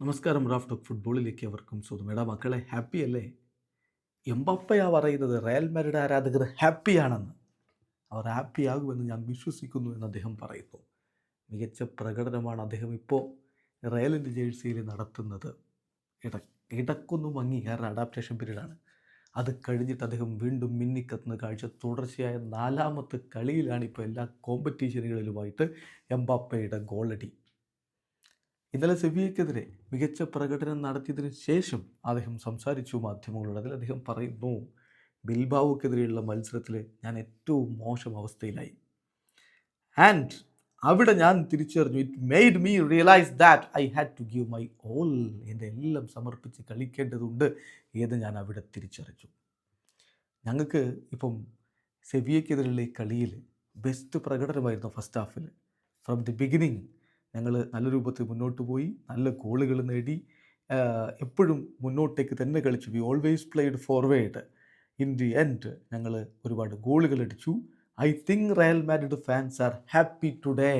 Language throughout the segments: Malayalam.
നമസ്കാരം റാഫ് ടോക്ക് ഫുട്ബോളിലേക്ക് അവർക്കും സ്വന്തം. എടാ മക്കളെ ഹാപ്പി അല്ലേ? എംബപ്പയാ പറയുന്നത് റയൽ മരുടെ ആരാധകർ ഹാപ്പിയാണെന്ന് അവർ ഹാപ്പിയാകുമെന്ന് ഞാൻ വിശ്വസിക്കുന്നു എന്ന് അദ്ദേഹം പറയുന്നു. മികച്ച പ്രകടനമാണ് അദ്ദേഹം ഇപ്പോൾ റയലിന്റെ ജേഴ്സിയിൽ നടത്തുന്നത്. ഇട ഇടക്കൊന്നും മങ്ങി കാരണം അഡാപ്റ്റേഷൻ പീരീഡാണ് അത് കഴിഞ്ഞിട്ട് അദ്ദേഹം വീണ്ടും മിന്നിക്കത്തുന്ന കാഴ്ച തുടർച്ചയായ നാലാമത്തെ കളിയിലാണ് ഇപ്പോൾ എല്ലാ കോമ്പറ്റീഷനുകളിലുമായിട്ട് എംബാപ്പയുടെ ഗോളടി ഇന്നലെ സെവിയയ്ക്കെതിരെ മികച്ച പ്രകടനം നടത്തിയതിനു ശേഷം അദ്ദേഹം സംസാരിച്ചു മാധ്യമങ്ങളോട് അതിൽ അദ്ദേഹം പറയുന്നു ബിൽബാവുക്കെതിരെയുള്ള മത്സരത്തിൽ ഞാൻ ഏറ്റവും മോശം അവസ്ഥയിലായി. ആൻഡ് അവിടെ ഞാൻ തിരിച്ചറിഞ്ഞു it made me realise that I had to give my all എന്റെ എല്ലാം സമർപ്പിച്ച് കളിക്കേണ്ടതുണ്ട് എന്ന് ഞാൻ അവിടെ തിരിച്ചറിഞ്ഞു ഞങ്ങൾക്ക് ഇപ്പം സെവിയയ്ക്കെതിരെയുള്ള ഈ കളിയിൽ ബെസ്റ്റ് പ്രകടനമായിരുന്നു ഫസ്റ്റ് ഹാഫിൽ ഫ്രം ദി ബിഗിനിങ് ഞങ്ങൾ നല്ല രൂപത്തിൽ മുന്നോട്ട് പോയി നല്ല ഗോളുകൾ നേടി എപ്പോഴും മുന്നോട്ടേക്ക് തന്നെ കളിച്ചു. We always played forward in the end ഞങ്ങൾ ഒരുപാട് ഗോളുകൾ അടിച്ചു. I think Real Madrid fans are happy today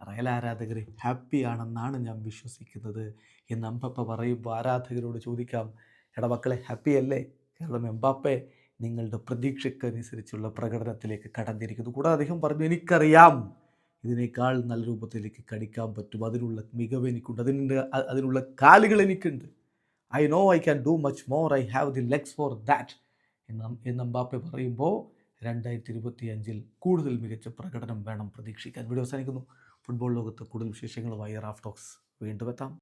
Real ആരാധകർ ഹാപ്പി ആണെന്നാണ് ഞാൻ വിശ്വസിക്കുന്നത് എന്ന് അമ്പപ്പ പറയുമ്പോൾ ആരാധകരോട് ചോദിക്കാം എടാ മക്കളെ ഹാപ്പി അല്ലേ? കാരണം എംബാപ്പെ നിങ്ങളുടെ പ്രതീക്ഷയ്ക്കനുസരിച്ചുള്ള പ്രകടനത്തിലേക്ക് കടന്നിരിക്കുന്നു. കൂടാതെ അദ്ദേഹം പറഞ്ഞു എനിക്കറിയാം. ഇതിനേക്കാൾ നല്ല രൂപത്തിലേക്ക് കടിക്കാൻ പറ്റും. അതിനുള്ള മികവ് എനിക്കുണ്ട്. അതിന്റെ അതിനുള്ള കാലുകൾ എനിക്കുണ്ട്. I know I can do much more I have the legs for that എന്ന് എന്ന് പറയുമ്പോൾ രണ്ടായിരത്തി ഇരുപത്തി അഞ്ചിൽ കൂടുതൽ മികച്ച പ്രകടനം വേണം പ്രതീക്ഷിക്കാൻ. വീഡിയോ അവസാനിക്കുന്നു. ഫുട്ബോൾ ലോകത്ത് കൂടുതൽ വിശേഷങ്ങളുമായി റാഫ് ടോക്സ് വീണ്ടും എത്താം.